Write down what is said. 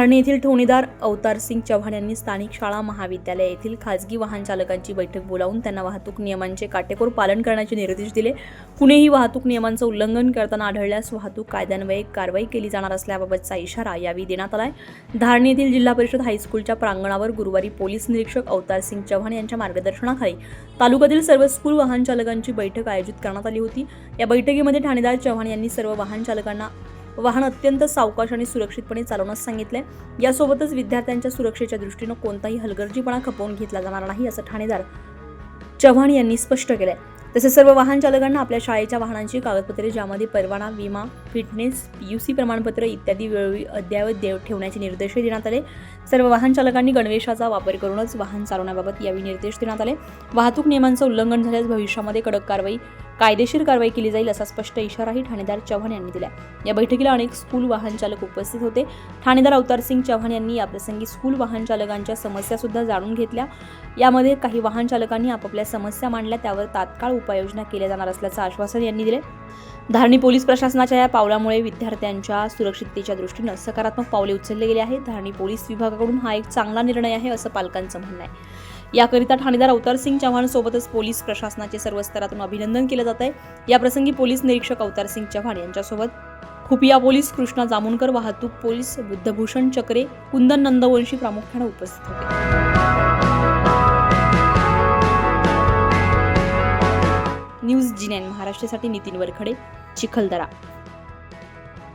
धारणी येथील ठेवणीदार अवतार सिंग चव्हाण यांनी स्थानिक शाळा महाविद्यालय येथील खाजगी वाहन चालकांची बैठक बोलावून त्यांना वाहतूक नियमांचे काटेकोर पालन करण्याचे निर्देश दिले. कुणीही वाहतूक नियमांचं उल्लंघन करताना आढळल्यास वाहतूक कायद्यान्वये कारवाई केली जाणार असल्याबाबतचा इशारा यावेळी देण्यात आलाय. धारणी येथील जिल्हा परिषद हायस्कूलच्या प्रांगणावर गुरुवारी पोलीस निरीक्षक अवतार सिंग चव्हाण यांच्या मार्गदर्शनाखाली तालुक्यातील सर्व स्कूल वाहन चालकांची बैठक आयोजित करण्यात आली होती. या बैठकीमध्ये ठाणेदार चव्हाण यांनी सर्व वाहन चालकांना वाहन अत्यंत सावकाश आणि सुरक्षितपणे चालवण्यास सांगितले यासोबतच विद्यार्थ्यांच्या सुरक्षेच्या दृष्टीनं कोणताही हलगर्जीपणा खपवून घेतला जाणार नाही असं ठाणेदार चव्हाण यांनी स्पष्ट केलंय. तसेच सर्व वाहन चालकांना आपल्या शाळेच्या वाहनांची कागदपत्रे ज्यामध्ये परवाना विमा फिटनेस पीयूसी प्रमाणपत्र इत्यादी वेळोवेळी अद्ययावत देव ठेवण्याचे निर्देशही देण्यात आले. सर्व वाहन चालकांनी गणवेशाचा वापर करूनच वाहन चालवण्याबाबत यावेळी निर्देश देण्यात आले. वाहतूक नियमांचं उल्लंघन झाल्यास भविष्यामध्ये कडक कारवाई कायदेशीर कारवाई केली जाईल असा स्पष्ट इशाराही ठाणेदार चव्हाण यांनी दिला या बैठकीला अनेक स्कूल वाहन चालक उपस्थित होते. ठाणेदार अवतार सिंग चव्हाण यांनी याप्रसंगी स्कूल वाहन चालकांच्या समस्या सुद्धा जाणून घेतल्या. यामध्ये काही वाहन चालकांनी आपापल्या समस्या मांडल्या त्यावर तात्काळ उपाययोजना केल्या जाणार असल्याचं आश्वासन यांनी दिले धारणी पोलीस प्रशासनाच्या या पावलामुळे विद्यार्थ्यांच्या सुरक्षिततेच्या दृष्टीनं सकारात्मक पावले उचलले गेले आहेत. धारणी पोलीस विभागाकडून हा एक चांगला निर्णय आहे असं पालकांचं म्हणणं आहे. याकरिता ठाणेदार अवतार सिंग चव्हाण सोबतच पोलीस प्रशासनाचे सर्व स्तरातून अभिनंदन केलं जात आहे. याप्रसंगी पोलीस निरीक्षक अवतार सिंग चव्हाण यांच्यासोबत खुपिया पोलीस कृष्णा जामुनकर वाहतूक पोलीस बुद्धभूषण चक्रे कुंदन नंदवंशी प्रामुख्याने उपस्थित होते. न्यूज जी नाईन महाराष्ट्रासाठी नितीन वरखडे चिखलदरा.